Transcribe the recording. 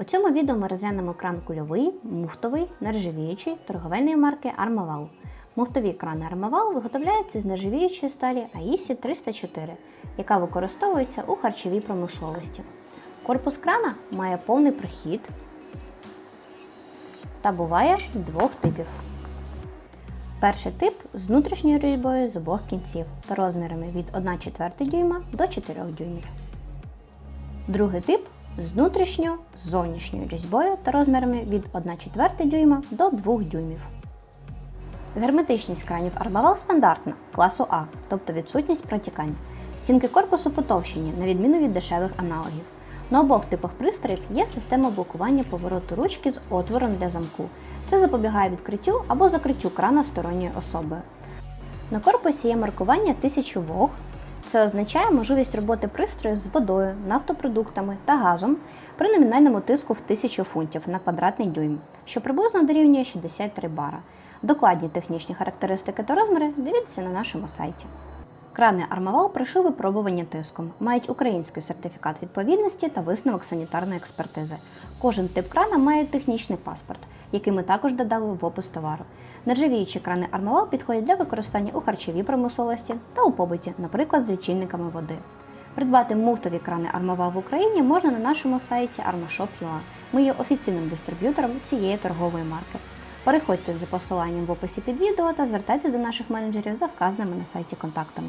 У цьому відео ми розглянемо кран кульовий, муфтовий, нержавіючий торговельної марки Armaval. Муфтові крани Armaval виготовляються з нержавіючої сталі AISI 304, яка використовується у харчовій промисловості. Корпус крана має повний прохід та буває двох типів. Перший тип з внутрішньою різьбою з обох кінців та розмірами від 1 4 дюйма до 4 дюймів. Другий тип з внутрішньо зовнішньою різьбою та розмірами від 1 4 дюйма до 2 дюймів. Герметичність кранів Armaval стандартна класу А, тобто відсутність протікань. Стінки корпусу потовщені, на відміну від дешевих аналогів. На обох типах пристроїв є система блокування повороту ручки з отвором для замку. Це запобігає відкриттю або закриттю крана сторонньою особою. На корпусі є маркування 1000 вог. Це означає можливість роботи пристрою з водою, нафтопродуктами та газом при номінальному тиску в 1000 фунтів на квадратний дюйм, що приблизно дорівнює 63 бара. Докладні технічні характеристики та розміри дивіться на нашому сайті. Крани Armaval пройшли випробування тиском, мають український сертифікат відповідності та висновок санітарної експертизи. Кожен тип крана має технічний паспорт, який ми також додали в опис товару. Нержавіючі крани Armaval підходять для використання у харчовій промисловості та у побуті, наприклад, з лічильниками води. Придбати муфтові крани Armaval в Україні можна на нашому сайті armashop.ua. Ми є офіційним дистриб'ютором цієї торгової марки. Переходьте за посиланням в описі під відео та звертайтеся до наших менеджерів за вказаними на сайті контактами.